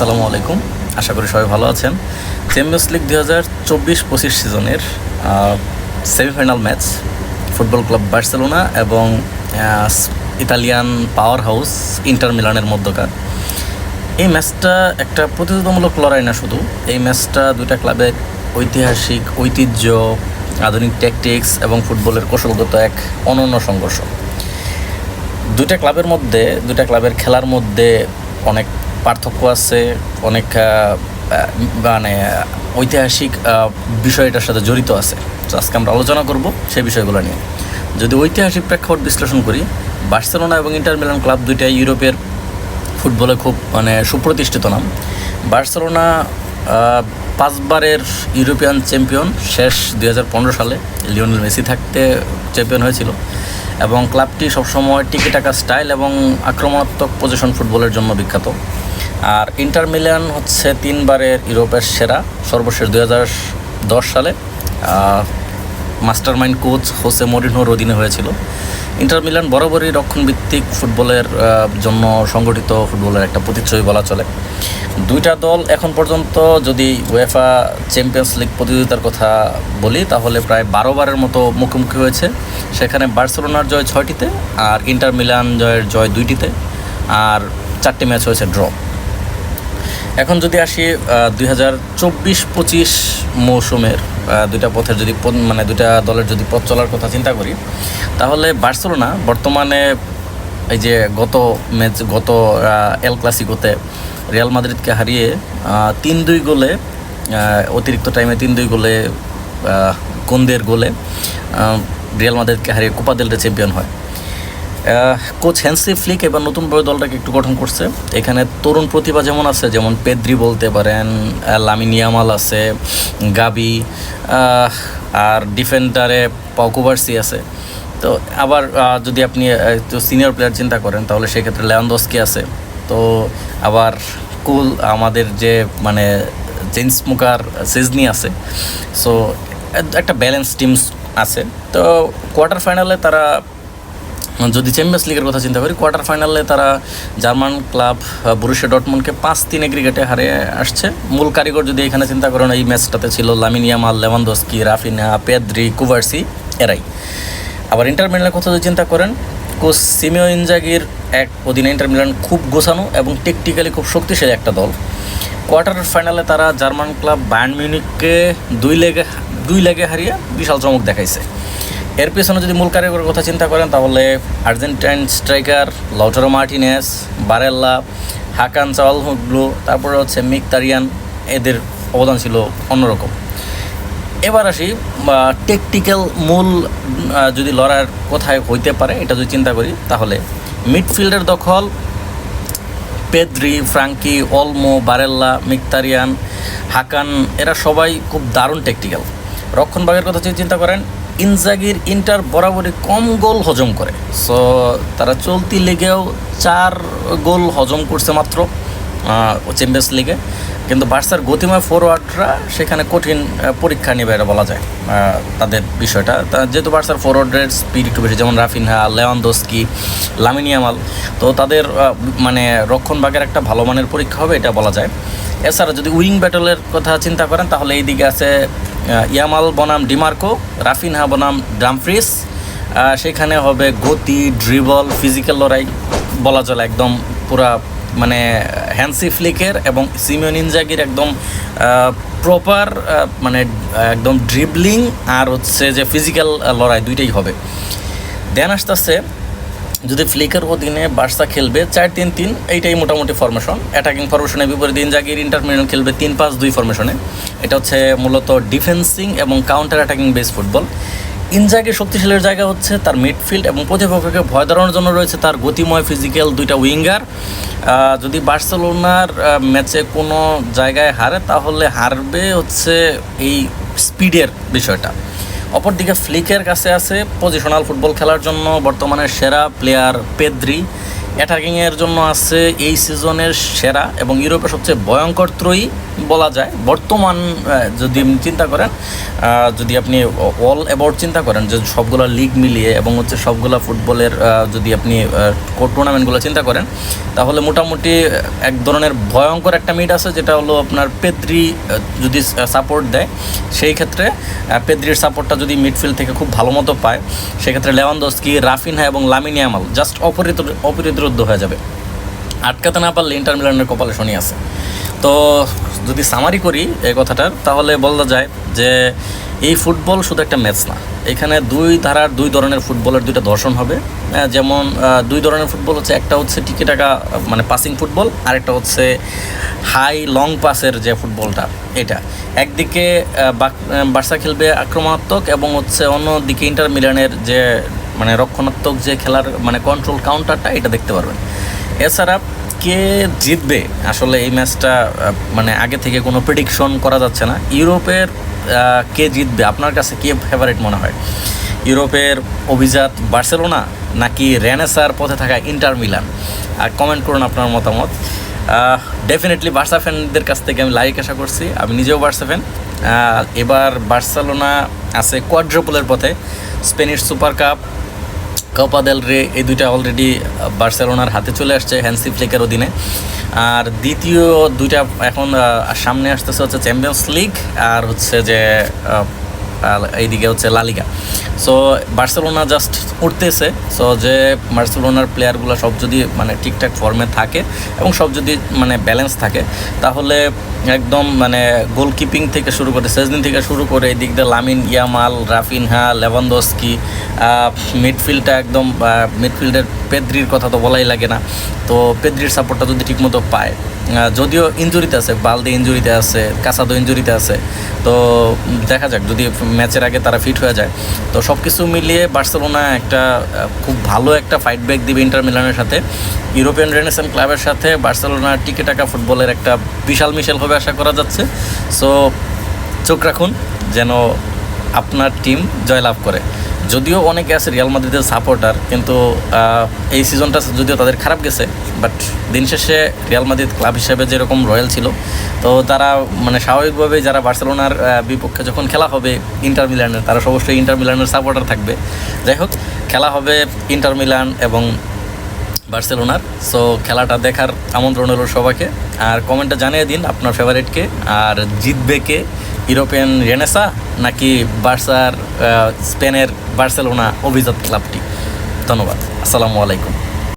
আসসালামু আলাইকুম। আশা করি সবাই ভালো আছেন। চ্যাম্পিয়ন্স লিগ দুই হাজার চব্বিশ পঁচিশ সিজনের semifinal match football club Barcelona এবং ইতালিয়ান পাওয়ার হাউস ইন্টার মিলানের মধ্যকার। এই ম্যাচটা একটা প্রতিযোগিতামূলক লড়াই না শুধু। এই ম্যাচটা দুইটা ক্লাবের ঐতিহাসিক ঐতিহ্য, আধুনিক ট্যাকটিক্স এবং ফুটবলের কৌশলগত এক অনন্য সংঘর্ষ। দুইটা ক্লাবের মধ্যে, দুইটা ক্লাবের খেলার মধ্যে অনেক পার্থক্য আছে অনেক মানে ঐতিহাসিক আহ, বিষয় এটার সাথে জড়িত আছে। তো আজকে আমরা আলোচনা করব সেই বিষয়গুলো নিয়ে। যদি ঐতিহাসিক প্রেক্ষাপট বিশ্লেষণ করি বার্সেলোনা এবং ইন্টার মিলান ক্লাব দুইটাই ইউরোপের ফুটবলে খুব মানে সুপ্রতিষ্ঠিত নাম। বার্সেলোনা পাঁচবারের ইউরোপিয়ান চ্যাম্পিয়ন শেষ দু হাজার পনেরো সালে লিওনেল মেসি থাকতে চ্যাম্পিয়ন হয়েছিল। এবং ক্লাবটি সবসময় টিকে টাকা স্টাইল এবং আক্রমণাত্মক পজিশন ফুটবলের জন্য বিখ্যাত। আর ইন্টার মিলান হচ্ছে তিনবারের ইউরোপের সেরা, সর্বশেষ দু দশ সালে। মাস্টার মাইন্ড কোচ হোসে মরিনোর অধীনে হয়েছিল। ইন্টার মিলান বরাবরই রক্ষণভিত্তিক ফুটবলের জন্য সংগঠিত ফুটবলের একটা প্রতিচ্ছবি বলা চলে। দুইটা দল এখন পর্যন্ত যদি ওয়েফা চ্যাম্পিয়ন্স লিগ প্রতিযোগিতার কথা বলি, তাহলে প্রায় বারো বারের মতো মুখোমুখি হয়েছে। সেখানে বার্সেলোনার জয় ছয়টিতে আর ইন্টার মিলান জয়ের জয় দুইটিতে। আর চারটি ম্যাচ হয়েছে ড্র। এখন যদি আসি দুই হাজার চব্বিশ পঁচিশ মৌসুমের দুইটা পথের যদি মানে দুইটা দলের যদি পথ চলার কথা চিন্তা করি, তাহলে বার্সেলোনা বর্তমানে এই যে গত ম্যাচ, গত এল ক্লাসিকোতে রিয়াল মাদ্রিদকে হারিয়ে তিন দুই গোলে অতিরিক্ত টাইমে তিন দুই গোলে কোন্দের গোলে রিয়াল মাদ্রিদকে হারিয়ে কোপা দেলরে চ্যাম্পিয়ন হয়। কোচ হ্যান্সি ফ্লিক এবার নতুনভাবে দলটাকে একটু গঠন করছে। এখানে তরুণ প্রতিভা যেমন আছে, যেমন পেদ্রি বলতে পারেন লামিনিয়ামাল আছে, গাবি আর ডিফেন্ডারে পাউকুবার্সি আছে। তো আবার যদি আপনি একটু সিনিয়র প্লেয়ার চিন্তা করেন, তাহলে সেক্ষেত্রে লেয়ানদস্কি আছে। তো আবার কুল, আমাদের যে মানে জেন্স মুকার সিজনি আছে। সো একটা ব্যালেন্স টিমস আছে। তো কোয়ার্টার ফাইনালে তারা যদি চ্যাম্পিয়ন্স লিগের কথা চিন্তা করি কোয়ার্টার ফাইনালে তারা জার্মান ক্লাব বুরুশে ডটমন্ডকে পাঁচ তিন ক্রিকেটে হারিয়ে আসছে। মূল কারিগর যদি এখানে চিন্তা করেন এই ম্যাচটাতে ছিল Lamine Yamal Lewandowski Raphinha Pedri Cubarsi এরাই। আবার ইন্টার মিলানের কথা যদি চিন্তা করেন, কোচ সিমিও ইনজাগির এক অধীনে ইন্টার মিলান খুব গোছানো এবং টেকটিক্যালি খুব শক্তিশালী একটা দল। কোয়ার্টার ফাইনালে তারা জার্মান ক্লাব বায়ার্ন মিউনিককে দুই লেগে দুই লেগে হারিয়ে বিশাল চমক দেখাইছে। এর পেছনে যদি মূল কারিগরের কথা চিন্তা করেন, তাহলে Argentine striker Lautaro Martinez, Barella, Hakan Calhanoglu, তারপরে হচ্ছে মিকতারিয়ান, এদের অবদান ছিল অন্যরকম। এবার আসি টেকটিক্যাল মূল যদি লড়ার কোথায় হইতে পারে, এটা যদি চিন্তা করি, তাহলে মিডফিল্ডের দখল, Pedri, Frenkie Olmo Barella, Mkhitaryan, Hakan, এরা সবাই খুব দারুণ টেকটিক্যাল। রক্ষণভাগের কথা যদি চিন্তা করেন ইনজাগির ইন্টার বরাবরই কম গোল হজম করে। সো তারা চলতি লিগেও চার গোল হজম করছে মাত্র চ্যাম্পিয়ন্স লিগে কিন্তু বার্সার গতিময় ফরওয়ার্ডরা সেখানে কঠিন পরীক্ষা নেবে এটা বলা যায়। তাদের বিষয়টা। যেহেতু বার্সার ফরওয়ার্ডের স্পিড একটু বেশি, যেমন রাফিনহা লেওয়ানদোস্কি লামিনিয়ামাল তো তাদের মানে রক্ষণভাগের একটা ভালো মানের পরীক্ষা হবে, এটা বলা যায়। এছাড়া যদি উইং ব্যাটলের কথা চিন্তা করেন, তাহলে এই দিকে আছে ইয়ামাল বনাম ডিমার্কো, রাফিনহা বনাম ড্রামফ্রিস সেখানে হবে গতি, ড্রিবল, ফিজিক্যাল লড়াই, বলা চলে একদম পুরা মানে হ্যান্সি ফ্লিকের এবং সিমিয়ন ইনজাগির একদম প্রপার মানে একদম ড্রিবলিং আর হচ্ছে যে ফিজিক্যাল লড়াই, দুইটাই হবে। দেন আসতেছে যদি ফ্লিকের অধীনে বার্সা খেলবে, চার তিন তিন, এইটাই মোটামুটি ফরমেশন অ্যাটাকিং ফরমেশনের বিপরীতে ইনজাগির ইন্টারমিডিয়েট খেলবে তিন পাঁচ দুই ফরমেশনে এটা হচ্ছে মূলত ডিফেন্সিং এবং কাউন্টার অ্যাটাকিং বেস ফুটবল ইনজাগির শক্তিশালীর জায়গা হচ্ছে তার মিডফিল্ড এবং প্রতিপক্ষকে ভয় দাঁড়ানোর জন্য রয়েছে তার গতিময় ফিজিক্যাল দুইটা উইঙ্গার যদি বার্সেলোনার ম্যাচে কোনো জায়গায় হারে, তাহলে হারবে হচ্ছে এই স্পিডের বিষয়টা। অপরদিকে ফ্লিকের কাছে আছে পজিশনাল ফুটবল খেলার জন্য বর্তমানে সেরা প্লেয়ার পেদ্রি। অ্যাটাকিংয়ের জন্য আছে এই সিজনের সেরা এবং ইউরোপের সবচেয়ে ভয়ঙ্কর ত্রয়ী বলা যায়। বর্তমান যদি আপনি চিন্তা করেন যদি আপনি অল অ্যাবাউট চিন্তা করেন যে সবগুলো লিগ মিলিয়ে এবং হচ্ছে সবগুলো ফুটবলের যদি আপনি টুর্নামেন্টগুলো চিন্তা করেন, তাহলে মোটামুটি এক ধরনের ভয়ঙ্কর একটা মিড আছে যেটা হলো আপনার পেদ্রি যদি সাপোর্ট দেয়, সেই ক্ষেত্রে পেদ্রির সাপোর্টটা যদি মিডফিল্ড থেকে খুব ভালো মতো পায়, সেক্ষেত্রে লেওয়ানদস্কি রাফিনহা এবং লামিনিয়ামাল জাস্ট অপরিত অপরিত অপরিদ্রুদ্ধ হয়ে যাবে। আটকাতে না পারলে ইন্টার মিলানের কপালে শনি আছে। তো যদি সামারি করি এই কথাটার, তাহলে বলা যায় যে এই ফুটবল শুধু একটা ম্যাচ না। এখানে দুই ধারার দুই ধরনের ফুটবলের দুইটা দর্শন হবে। যেমন দুই ধরনের ফুটবল হচ্ছে, একটা হচ্ছে টিকে টাকা মানে পাসিং ফুটবল আর একটা হচ্ছে হাই লং পাসের যে ফুটবলটা, এটা। একদিকে বার্সা খেলবে আক্রমণাত্মক এবং হচ্ছে অন্যদিকে ইন্টার মিলানের যে মানে রক্ষণাত্মক যে খেলার মানে কন্ট্রোল কাউন্টারটা এটা দেখতে পারবেন। এছাড়া কে জিতবে? আসলে এই ম্যাচটা মানে আগে থেকে কোনো প্রেডিকশন করা যাচ্ছে না। ইউরোপের কে জিতবে? আপনার কাছে কে ফেভারিট মনে হয়? ইউরোপের অভিজাত বার্সেলোনা নাকি রেনেসার পথে থাকা ইন্টার মিলান? আর কমেন্ট করুন আপনার মতামত। ডেফিনেটলি বার্সা ফ্যানদের কাছ থেকে আমি লাইক আশা করছি। আমি নিজেও বার্সা ফ্যান এবার বার্সেলোনা আছে কোয়াড্রোপলের পথে। Spanish super cup Copa del Rey এই দুইটা অলরেডি বার্সেলোনার হাতে চলে আসছে হ্যান্সি ফ্লেকের অধীনে। আর দ্বিতীয় দুইটা এখন সামনে আসতেছে হচ্ছে চ্যাম্পিয়ন্স লিগ আর হচ্ছে যে এইদিকে হচ্ছে লালিগা সো বার্সেলোনা জাস্ট উঠতেছে। সো যে বার্সেলোনার প্লেয়ারগুলো সব যদি মানে ঠিকঠাক ফর্মে থাকে এবং সব যদি মানে ব্যালেন্স থাকে, তাহলে একদম মানে গোলকিপিং থেকে শুরু করে সেজদিন থেকে শুরু করে এই দিক দিয়ে লামিন ইয়ামাল রাফিনহা লেভানদস্কি মিডফিল্ডটা একদম মিডফিল্ডের পেদ্রির কথা তো বলাই লাগে না। তো পেদ্রির সাপোর্টটা যদি ঠিকমতো পায় যদিও ইঞ্জুরিতে আছে, বালদে ইঞ্জুরিতে আছে, কাসাদো ইঞ্জুরিতে আছে, তো দেখা যাক, যদি ম্যাচের আগে তারা ফিট হয়ে যায়। তো সব কিছু মিলিয়ে বার্সেলোনা একটা খুব ভালো একটা ফাইট ব্যাক দিবে ইন্টার মিলানের সাথে। ইউরোপিয়ান রেনেসান ক্লাবের সাথে বার্সেলোনা টিকে টাকা ফুটবলের একটা বিশাল মিশেল হবে আশা করা যাচ্ছে। সো চোখ রাখুন, যেন আপনার টিম জয়লাভ করে। যদিও অনেকে আছে রিয়াল মাদ্রিদের সাপোর্টার কিন্তু এই সিজনটা যদিও তাদের খারাপ গেছে বাট দিন শেষে রিয়াল মাদ্রিদ ক্লাব হিসেবে যেরকম রয়্যাল ছিল, তো তারা মানে স্বাভাবিকভাবে যারা বার্সেলোনার বিপক্ষে যখন খেলা হবে ইন্টার মিলানের তারা অবশ্যই ইন্টার মিলানের সাপোর্টার থাকবে। যাই হোক, খেলা হবে ইন্টার মিলান এবং বার্সেলোনার সো খেলাটা দেখার আমন্ত্রণ হলো সবাইকে। আর কমেন্টটা জানিয়ে দিন আপনার ফেভারিটকে আর জিতবে কে ইউরোপিয়ান রেনেসা নাকি বার্সার স্পেনের বার্সেলোনা অভিজাত ক্লাবটি? ধন্যবাদ। আসসালামু আলাইকুম।